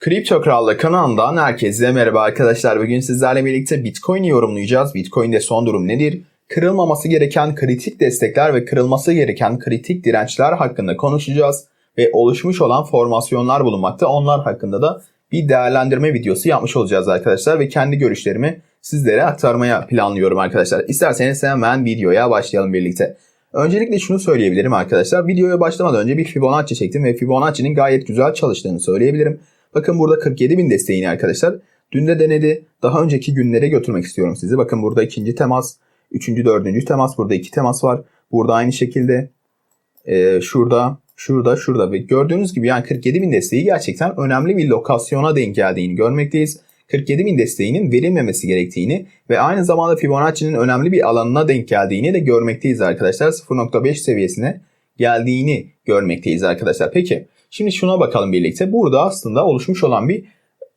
Kripto Krallığı kanalından herkese merhaba arkadaşlar. Bugün sizlerle birlikte Bitcoin'i yorumlayacağız. Bitcoin'de son durum nedir? Kırılmaması gereken kritik destekler ve kırılması gereken kritik dirençler hakkında konuşacağız. Ve oluşmuş olan formasyonlar bulunmakta. Onlar hakkında da bir değerlendirme videosu yapmış olacağız arkadaşlar. Ve kendi görüşlerimi sizlere aktarmaya planlıyorum arkadaşlar. İsterseniz hemen videoya başlayalım birlikte. Öncelikle şunu söyleyebilirim arkadaşlar. Videoya başlamadan önce bir Fibonacci çektim ve Fibonacci'nin gayet güzel çalıştığını söyleyebilirim. Bakın burada 47 bin desteğini arkadaşlar. Dün de denedi. Daha önceki günlere götürmek istiyorum sizi. Bakın burada ikinci temas, üçüncü, dördüncü temas. Burada iki temas var. Burada aynı şekilde e, şurada, şurada, şurada ve gördüğünüz gibi yani 47 bin desteği gerçekten önemli bir lokasyona denk geldiğini görmekteyiz. 47 bin desteğinin verilmemesi gerektiğini ve aynı zamanda Fibonacci'nin önemli bir alanına denk geldiğini de görmekteyiz arkadaşlar. 0.5 seviyesine geldiğini görmekteyiz arkadaşlar. Peki Şimdi şuna bakalım birlikte. Burada aslında oluşmuş olan bir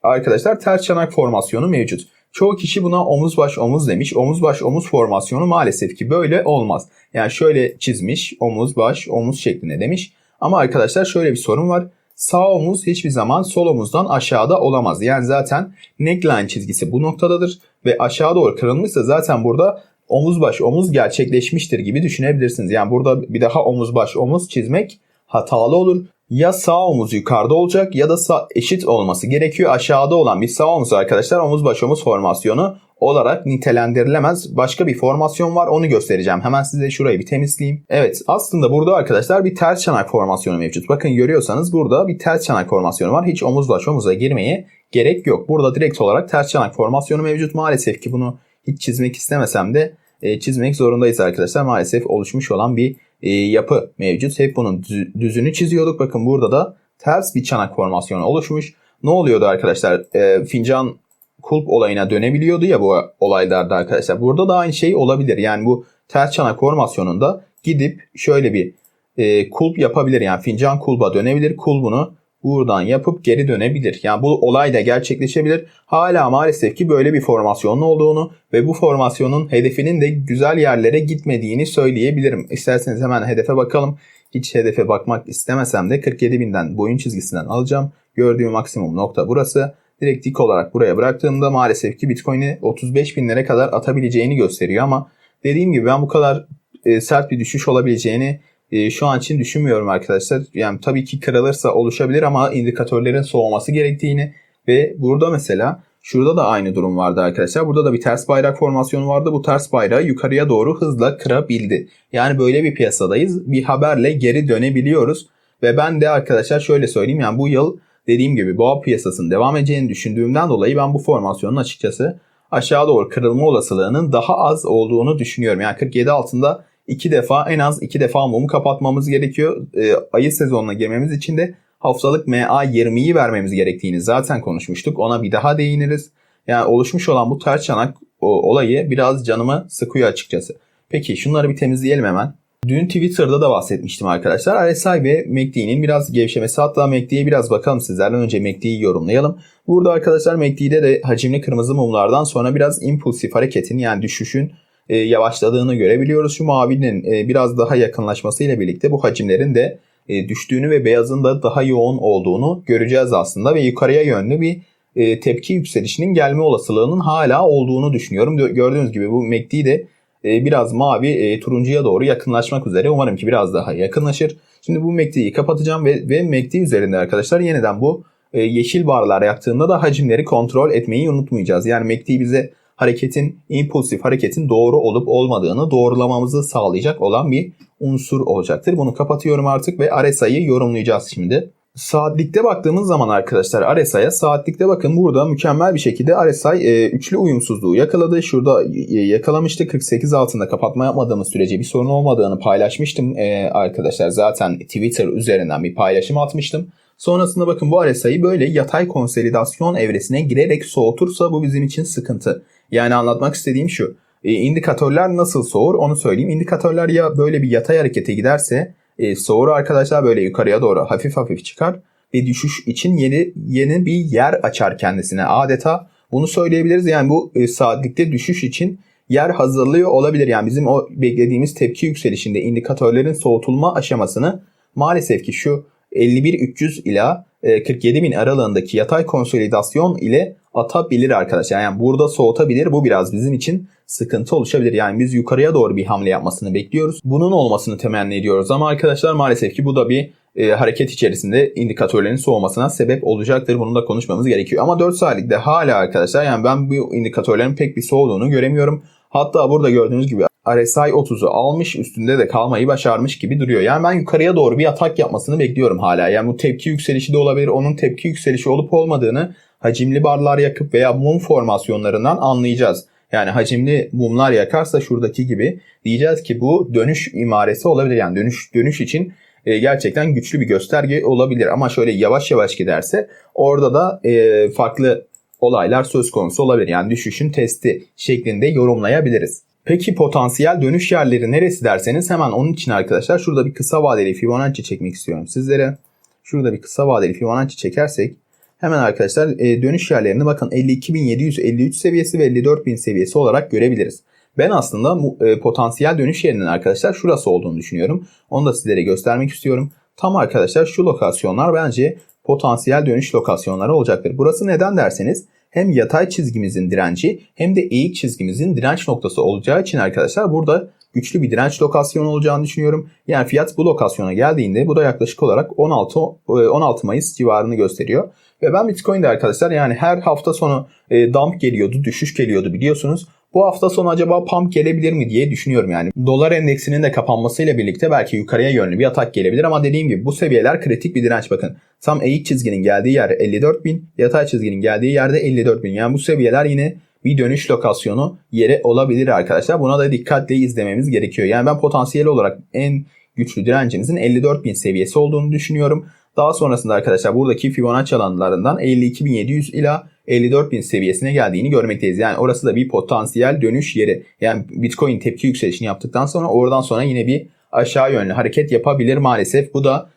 arkadaşlar ters çanak formasyonu mevcut. Çoğu kişi buna omuz baş omuz demiş. Omuz baş omuz formasyonu maalesef ki böyle olmaz. Yani şöyle çizmiş omuz baş omuz şeklinde demiş. Ama arkadaşlar şöyle bir sorun var. Sağ omuz hiçbir zaman sol omuzdan aşağıda olamaz. Yani zaten neckline çizgisi bu noktadadır. Ve aşağı doğru kırılmışsa zaten burada omuz baş omuz gerçekleşmiştir gibi düşünebilirsiniz. Yani burada bir daha omuz baş omuz çizmek hatalı olur ya sağ omuz yukarıda olacak ya da sağ eşit olması gerekiyor. Aşağıda olan bir sağ omuz arkadaşlar omuz baş omuz formasyonu olarak nitelendirilemez. Başka bir formasyon var onu göstereceğim. Hemen size şurayı bir temizleyeyim. Evet aslında burada arkadaşlar bir ters çanak formasyonu mevcut. Bakın görüyorsanız burada bir ters çanak formasyonu var. Hiç omuz baş omuza girmeye gerek yok. Burada direkt olarak ters çanak formasyonu mevcut. Maalesef ki bunu hiç çizmek istemesem de e, çizmek zorundayız arkadaşlar. Maalesef oluşmuş olan bir e, yapı mevcut. Hep bunun düzünü çiziyorduk. Bakın burada da ters bir çanak formasyonu oluşmuş. Ne oluyordu arkadaşlar? E, fincan kulp olayına dönebiliyordu ya bu olaylarda arkadaşlar. Burada da aynı şey olabilir. Yani bu ters çanak formasyonunda gidip şöyle bir e, kulp yapabilir. Yani fincan kulba dönebilir. Kulbunu buradan yapıp geri dönebilir. Yani bu olay da gerçekleşebilir. Hala maalesef ki böyle bir formasyonun olduğunu ve bu formasyonun hedefinin de güzel yerlere gitmediğini söyleyebilirim. İsterseniz hemen hedefe bakalım. Hiç hedefe bakmak istemesem de 47 binden boyun çizgisinden alacağım. Gördüğüm maksimum nokta burası. Direkt dik olarak buraya bıraktığımda maalesef ki Bitcoin'i 35 binlere kadar atabileceğini gösteriyor ama dediğim gibi ben bu kadar e, sert bir düşüş olabileceğini e, şu an için düşünmüyorum arkadaşlar. Yani tabii ki kırılırsa oluşabilir ama indikatörlerin soğuması gerektiğini ve burada mesela şurada da aynı durum vardı arkadaşlar. Burada da bir ters bayrak formasyonu vardı. Bu ters bayrağı yukarıya doğru hızla kırabildi. Yani böyle bir piyasadayız. Bir haberle geri dönebiliyoruz. Ve ben de arkadaşlar şöyle söyleyeyim yani bu yıl dediğim gibi boğa piyasasının devam edeceğini düşündüğümden dolayı ben bu formasyonun açıkçası aşağı doğru kırılma olasılığının daha az olduğunu düşünüyorum. Yani 47 altında iki defa en az iki defa mumu kapatmamız gerekiyor. E, ayı sezonuna girmemiz için de haftalık MA20'yi vermemiz gerektiğini zaten konuşmuştuk. Ona bir daha değiniriz. Yani oluşmuş olan bu ters çanak olayı biraz canımı sıkıyor açıkçası. Peki şunları bir temizleyelim hemen. Dün Twitter'da da bahsetmiştim arkadaşlar. RSI ve MACD'nin biraz gevşemesi. Hatta MACD'ye biraz bakalım sizlerden önce MACD'yi yorumlayalım. Burada arkadaşlar MACD'de de hacimli kırmızı mumlardan sonra biraz impulsif hareketin yani düşüşün e, yavaşladığını görebiliyoruz. Şu mavinin e, biraz daha yakınlaşmasıyla birlikte bu hacimlerin de e, düştüğünü ve beyazın da daha yoğun olduğunu göreceğiz aslında ve yukarıya yönlü bir e, tepki yükselişinin gelme olasılığının hala olduğunu düşünüyorum. Gördüğünüz gibi bu MACD de e, biraz mavi e, turuncuya doğru yakınlaşmak üzere. Umarım ki biraz daha yakınlaşır. Şimdi bu MACD'yi kapatacağım ve, ve MACD üzerinde arkadaşlar yeniden bu e, yeşil barlar yaktığında da hacimleri kontrol etmeyi unutmayacağız. Yani MACD bize hareketin, impulsif hareketin doğru olup olmadığını doğrulamamızı sağlayacak olan bir unsur olacaktır. Bunu kapatıyorum artık ve RSI'yi yorumlayacağız şimdi. Saatlikte baktığımız zaman arkadaşlar RSI'ye saatlikte bakın burada mükemmel bir şekilde RSI e, üçlü uyumsuzluğu yakaladı. Şurada e, yakalamıştı 48 altında kapatma yapmadığımız sürece bir sorun olmadığını paylaşmıştım e, arkadaşlar. Zaten Twitter üzerinden bir paylaşım atmıştım. Sonrasında bakın bu RSI'yi böyle yatay konsolidasyon evresine girerek soğutursa bu bizim için sıkıntı. Yani anlatmak istediğim şu. E, indikatörler nasıl soğur onu söyleyeyim. İndikatörler ya böyle bir yatay harekete giderse e, soğur arkadaşlar böyle yukarıya doğru hafif hafif çıkar ve düşüş için yeni yeni bir yer açar kendisine adeta. Bunu söyleyebiliriz yani bu e, saatlikte düşüş için yer hazırlıyor olabilir. Yani bizim o beklediğimiz tepki yükselişinde indikatörlerin soğutulma aşamasını maalesef ki şu 51.300 ila e, 47.000 aralığındaki yatay konsolidasyon ile atabilir arkadaşlar. Yani burada soğutabilir. Bu biraz bizim için sıkıntı oluşabilir. Yani biz yukarıya doğru bir hamle yapmasını bekliyoruz. Bunun olmasını temenni ediyoruz ama arkadaşlar maalesef ki bu da bir e, hareket içerisinde indikatörlerin soğumasına sebep olacaktır. Bunu da konuşmamız gerekiyor. Ama 4 saatlikte hala arkadaşlar yani ben bu indikatörlerin pek bir soğuduğunu göremiyorum. Hatta burada gördüğünüz gibi RSI 30'u almış üstünde de kalmayı başarmış gibi duruyor. Yani ben yukarıya doğru bir atak yapmasını bekliyorum hala. Yani bu tepki yükselişi de olabilir. Onun tepki yükselişi olup olmadığını hacimli barlar yakıp veya mum formasyonlarından anlayacağız. Yani hacimli mumlar yakarsa şuradaki gibi diyeceğiz ki bu dönüş imaresi olabilir. Yani dönüş dönüş için e, gerçekten güçlü bir gösterge olabilir. Ama şöyle yavaş yavaş giderse orada da e, farklı olaylar söz konusu olabilir. Yani düşüşün testi şeklinde yorumlayabiliriz. Peki potansiyel dönüş yerleri neresi derseniz hemen onun için arkadaşlar şurada bir kısa vadeli Fibonacci çekmek istiyorum sizlere. Şurada bir kısa vadeli Fibonacci çekersek hemen arkadaşlar e, dönüş yerlerini bakın 52.753 seviyesi ve 54.000 seviyesi olarak görebiliriz. Ben aslında e, potansiyel dönüş yerinin arkadaşlar şurası olduğunu düşünüyorum. Onu da sizlere göstermek istiyorum. Tam arkadaşlar şu lokasyonlar bence potansiyel dönüş lokasyonları olacaktır. Burası neden derseniz hem yatay çizgimizin direnci hem de eğik çizgimizin direnç noktası olacağı için arkadaşlar burada güçlü bir direnç lokasyonu olacağını düşünüyorum. Yani fiyat bu lokasyona geldiğinde bu da yaklaşık olarak 16 16 Mayıs civarını gösteriyor. Ve ben Bitcoin'de arkadaşlar yani her hafta sonu e, dump geliyordu, düşüş geliyordu biliyorsunuz. Bu hafta sonu acaba pump gelebilir mi diye düşünüyorum yani. Dolar endeksinin de kapanmasıyla birlikte belki yukarıya yönlü bir atak gelebilir ama dediğim gibi bu seviyeler kritik bir direnç bakın. Tam eğik çizginin geldiği yer 54.000, yatay çizginin geldiği yerde 54.000. Yani bu seviyeler yine bir dönüş lokasyonu yeri olabilir arkadaşlar. Buna da dikkatle izlememiz gerekiyor. Yani ben potansiyel olarak en güçlü direncimizin 54.000 seviyesi olduğunu düşünüyorum. Daha sonrasında arkadaşlar buradaki Fibonacci alanlarından 52.700 ila 54.000 seviyesine geldiğini görmekteyiz. Yani orası da bir potansiyel dönüş yeri. Yani Bitcoin tepki yükselişini yaptıktan sonra oradan sonra yine bir aşağı yönlü hareket yapabilir maalesef. Bu da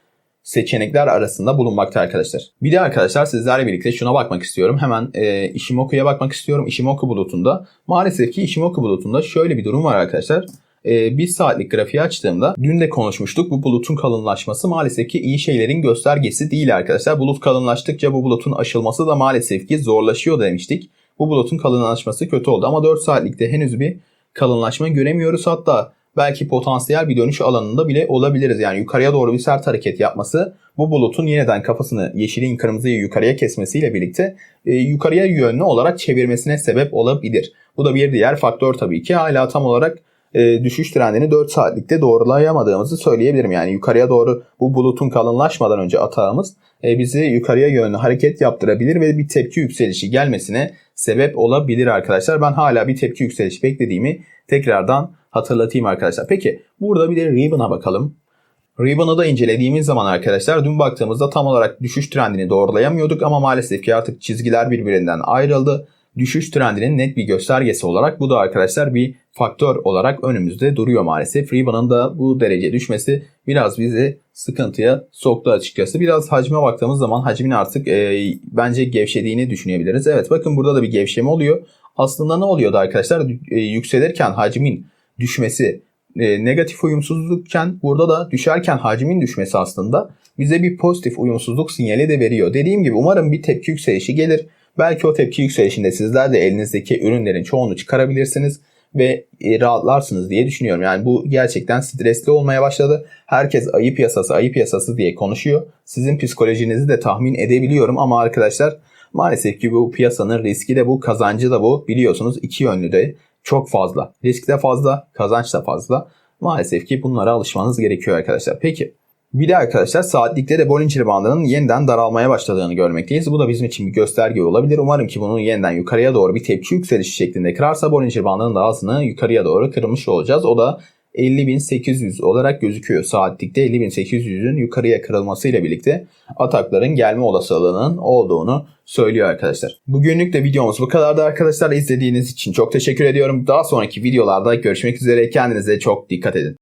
seçenekler arasında bulunmakta arkadaşlar. Bir de arkadaşlar sizlerle birlikte şuna bakmak istiyorum. Hemen e, Ishimoku'ya bakmak istiyorum. Ishimoku bulutunda. Maalesef ki Ishimoku bulutunda şöyle bir durum var arkadaşlar e, bir saatlik grafiği açtığımda dün de konuşmuştuk bu bulutun kalınlaşması maalesef ki iyi şeylerin göstergesi değil arkadaşlar. Bulut kalınlaştıkça bu bulutun aşılması da maalesef ki zorlaşıyor demiştik. Bu bulutun kalınlaşması kötü oldu ama 4 saatlikte henüz bir kalınlaşma göremiyoruz. Hatta belki potansiyel bir dönüş alanında bile olabiliriz. Yani yukarıya doğru bir sert hareket yapması bu bulutun yeniden kafasını yeşilin kırmızıyı yukarıya kesmesiyle birlikte e, yukarıya yönlü olarak çevirmesine sebep olabilir. Bu da bir diğer faktör tabii ki. Hala tam olarak e, düşüş trendini 4 saatlikte doğrulayamadığımızı söyleyebilirim. Yani yukarıya doğru bu bulutun kalınlaşmadan önce atağımız e, bizi yukarıya yönlü hareket yaptırabilir ve bir tepki yükselişi gelmesine sebep olabilir arkadaşlar. Ben hala bir tepki yükselişi beklediğimi tekrardan hatırlatayım arkadaşlar. Peki burada bir de Ribbon'a bakalım. Ribbon'u da incelediğimiz zaman arkadaşlar dün baktığımızda tam olarak düşüş trendini doğrulayamıyorduk ama maalesef ki artık çizgiler birbirinden ayrıldı düşüş trendinin net bir göstergesi olarak bu da arkadaşlar bir faktör olarak önümüzde duruyor maalesef. Ribbon'un da bu derece düşmesi biraz bizi sıkıntıya soktu açıkçası. Biraz hacme baktığımız zaman hacmin artık e, bence gevşediğini düşünebiliriz. Evet bakın burada da bir gevşeme oluyor. Aslında ne oluyordu arkadaşlar? E, yükselirken hacmin düşmesi e, negatif uyumsuzlukken burada da düşerken hacmin düşmesi aslında bize bir pozitif uyumsuzluk sinyali de veriyor. Dediğim gibi umarım bir tepki yükselişi gelir. Belki o tepki yükselişinde sizler de elinizdeki ürünlerin çoğunu çıkarabilirsiniz ve e, rahatlarsınız diye düşünüyorum. Yani bu gerçekten stresli olmaya başladı. Herkes ayıp yasası, ayıp yasası diye konuşuyor. Sizin psikolojinizi de tahmin edebiliyorum ama arkadaşlar maalesef ki bu piyasanın riski de bu, kazancı da bu. Biliyorsunuz iki yönlü de çok fazla. Risk de fazla, kazanç da fazla. Maalesef ki bunlara alışmanız gerekiyor arkadaşlar. Peki bir de arkadaşlar saatlikte de Bollinger bandının yeniden daralmaya başladığını görmekteyiz. Bu da bizim için bir gösterge olabilir. Umarım ki bunun yeniden yukarıya doğru bir tepki yükselişi şeklinde kırarsa Bollinger bandının da altını yukarıya doğru kırmış olacağız. O da 50.800 olarak gözüküyor. Saatlikte 50.800'ün yukarıya kırılmasıyla birlikte atakların gelme olasılığının olduğunu söylüyor arkadaşlar. Bugünlük de videomuz bu kadardı arkadaşlar. İzlediğiniz için çok teşekkür ediyorum. Daha sonraki videolarda görüşmek üzere. Kendinize çok dikkat edin.